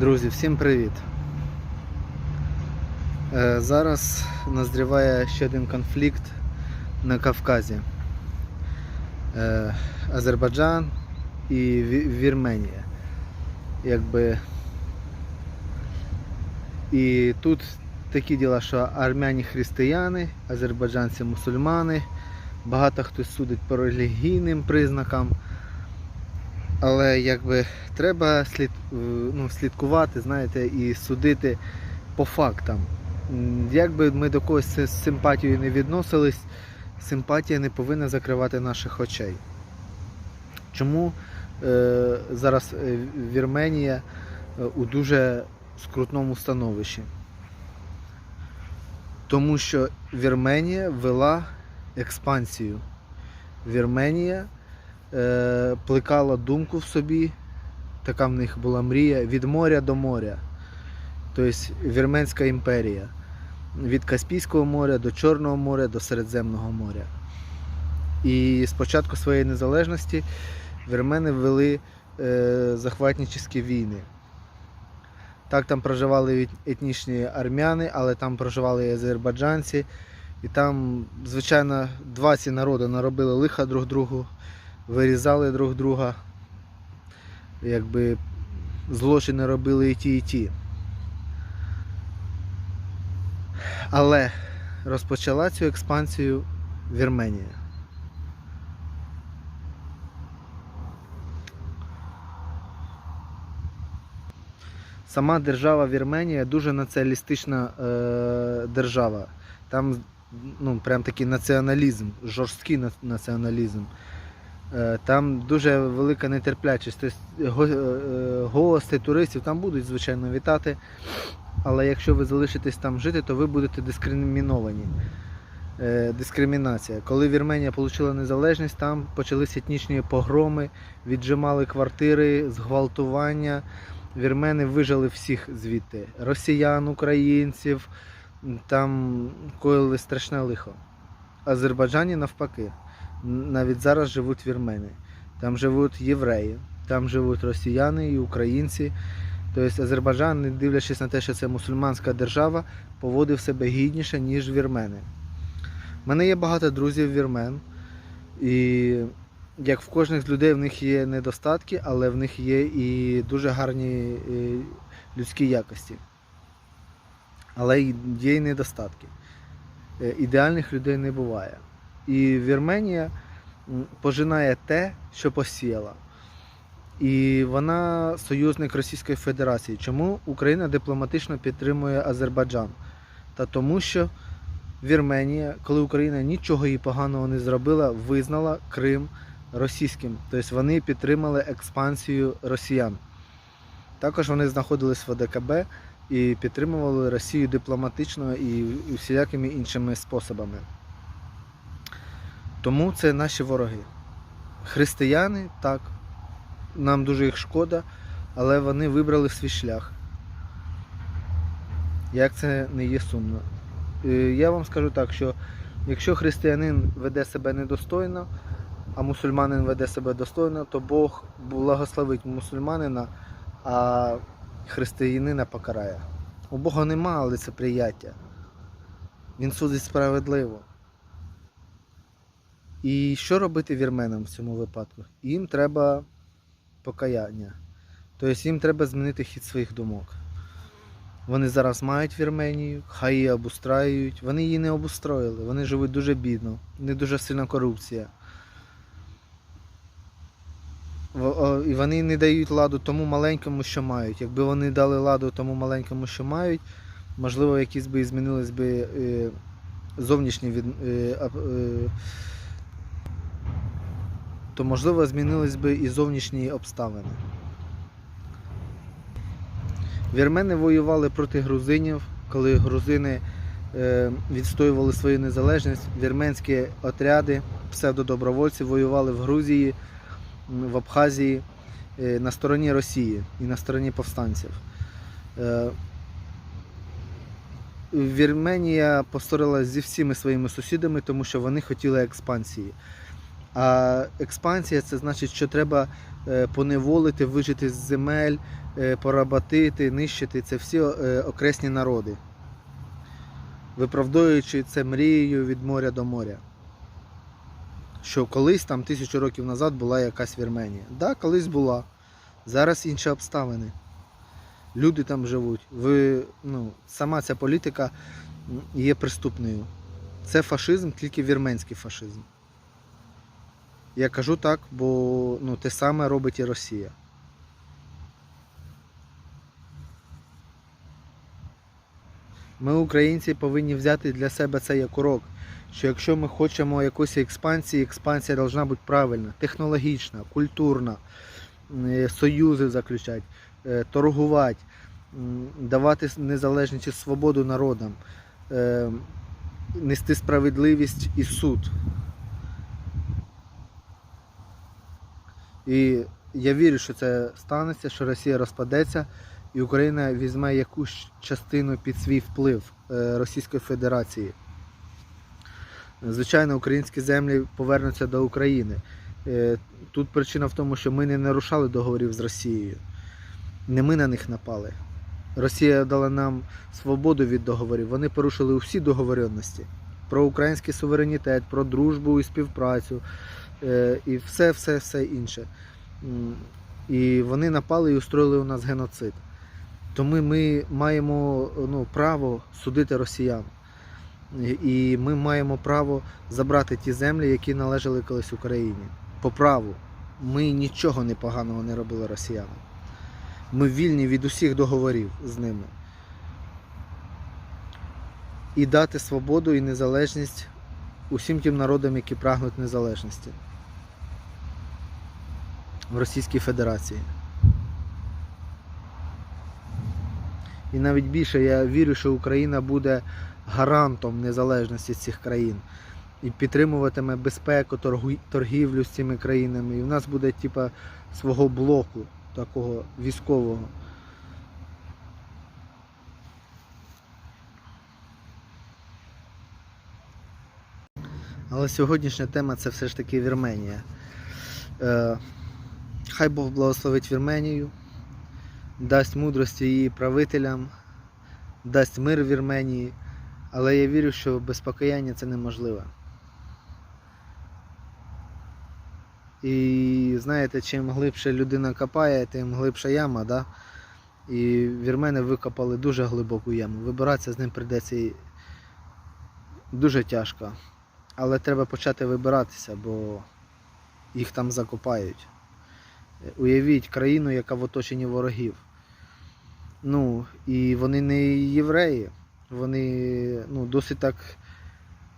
Друзі, всім привіт! Е, Зараз назріває ще один конфлікт на Кавказі. Е, Азербайджан і Вірменія. Якби. І тут такі діла, що армяні християни, азербайджанці мусульмани, багато хто судить по релігійним признакам. Але якби треба слід, е, ну, слідкувати, знаєте, і судити по фактам. М, Як би ми до когось з симпатією не відносились, симпатія не повинна закривати наших очей. Чому е, зараз е, Вірменія е, у дуже скрутному становищі? Тому що Вірменія вела експансію. Вірменія е, плекала думку в собі, така в них була мрія від моря до моря. Тобто Вірменська імперія. Від Каспійського моря до Чорного моря до Середземного моря. І з початку своєї незалежності вірмени вели е, захватническі війни. Так там проживали етнічні армяни, але там проживали і азербайджанці. І там, звичайно, два ці народи наробили лиха друг другу вирізали друг друга, якби злочини робили і ті, і ті. Але розпочала цю експансію Вірменія. Сама держава Вірменія дуже націоналістична е, держава. Там ну, прям такий націоналізм, жорсткий націоналізм. Е, Там дуже велика нетерплячість. Тобто е, гости, туристів там будуть, звичайно, вітати. Але якщо ви залишитесь там жити, то ви будете дискриміновані. Е, Дискримінація. Коли Вірменія отримала незалежність, там почалися етнічні погроми, віджимали квартири, зґвалтування. Вірмени вижили всіх звідти. Росіян, українців, там коїли страшне лихо. Азербайджані навпаки навіть зараз живуть вірмени. Там живуть євреї, там живуть росіяни і українці. Тобто Азербайджан, не дивлячись на те, що це мусульманська держава, поводив себе гідніше, ніж вірмени. У мене є багато друзів вірмен, і як в кожних з людей в них є недостатки, але в них є і дуже гарні е, людські якості. Але є і недостатки. Е, Ідеальних людей не буває. І Вірменія пожинає те, що посіяла. І вона союзник Російської Федерації. Чому Україна дипломатично підтримує Азербайджан? Та тому, що Вірменія, коли Україна нічого їй поганого не зробила, визнала Крим російським. Тобто вони підтримали експансію росіян. Також вони знаходились в ОДКБ і підтримували Росію дипломатично і всілякими іншими способами. Тому це наші вороги. Християни, так, нам дуже їх шкода, але вони вибрали свій шлях. Як це не є сумно. Е, Я вам скажу так, що якщо християнин веде себе недостойно, а мусульманин веде себе достойно, то Бог благословить мусульманина, а християнина покарає. У Бога нема лицеприяття. Він судить справедливо. І що робити вірменам в цьому випадку? Їм треба покаяння. Тобто їм треба змінити хід своїх думок. Вони зараз мають Вірменію, хай її обустраюють. Вони її не обустроїли, вони живуть дуже бідно, не дуже сильна корупція. І вони не дають ладу тому маленькому, що мають. Якби вони дали ладу тому маленькому, що мають, можливо, якісь би змінились би е, зовнішні від, е, е, то можливо змінились би і зовнішні обставини. Вірмени воювали проти грузинів, коли грузини е, відстоювали свою незалежність. Вірменські отряди, псевдодобровольці воювали в Грузії, в Абхазії е, на стороні Росії і на стороні повстанців. Е, Вірменія посорилась зі всіми своїми сусідами, тому що вони хотіли експансії. А експансія це значить, що треба е, поневолити, вижити з земель, е, поработити, нищити. Це всі е, окресні народи. Виправдовуючи це мрією від моря до моря. Що колись там тисячу років назад була якась Вірменія. Так, да, колись була. Зараз інші обставини. Люди там живуть. Ви, ну, сама ця політика є преступною. Це фашизм, тільки вірменський фашизм. Я кажу так, бо ну, те саме робить і Росія. Ми, українці, повинні взяти для себе це як урок, що якщо ми хочемо якоїсь експансії, експансія повинна бути правильна, технологічна, культурна, е, союзи заключати, е, торгувати, давати незалежність і свободу народам, е, нести справедливість і суд. І я вірю, що це станеться, що Росія розпадеться і Україна візьме якусь частину під свій вплив е, Російської Федерації. Звичайно, українські землі повернуться до України. Е, Тут причина в тому, що ми не нарушали договорів з Росією. Не ми на них напали. Росія дала нам свободу від договорів. Вони порушили усі договоренності про український суверенітет, про дружбу і співпрацю і все, все, все інше. І вони напали і устроїли у нас геноцид. Тому ми маємо ну, право судити росіян. І- І ми маємо право забрати ті землі, які належали колись Україні. По праву. Ми нічого непоганого не робили росіянам. Ми вільні від усіх договорів з ними. І дати свободу і незалежність усім тим народам, які прагнуть незалежності в Російській Федерації. І навіть більше я вірю, що Україна буде гарантом незалежності цих країн і підтримуватиме безпеку, торгівлю з цими країнами. І в нас буде типа свого блоку такого військового. Але сьогоднішня тема це все ж таки Вірменія. Хай Бог благословить Вірменію, дасть мудрості її правителям, дасть мир Вірменії, але я вірю, що без покаяння це неможливо. І знаєте, чим глибше людина копає, тим глибша яма, да? І вірмени викопали дуже глибоку яму. Вибиратися з ним прийдеться дуже тяжко. Але треба почати вибиратися, бо їх там закопають. Уявіть країну, яка в оточенні ворогів. Ну, і вони не євреї, вони ну, досить так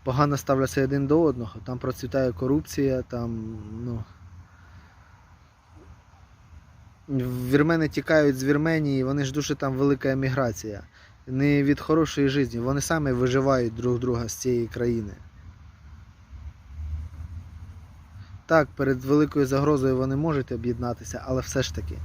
погано ставляться один до одного. Там процвітає корупція, там, ну. Вірмени тікають з Вірменії, вони ж дуже там велика еміграція. Не від хорошої житті, вони самі виживають друг друга з цієї країни. Так, перед великою загрозою вони можуть об'єднатися, але все ж таки.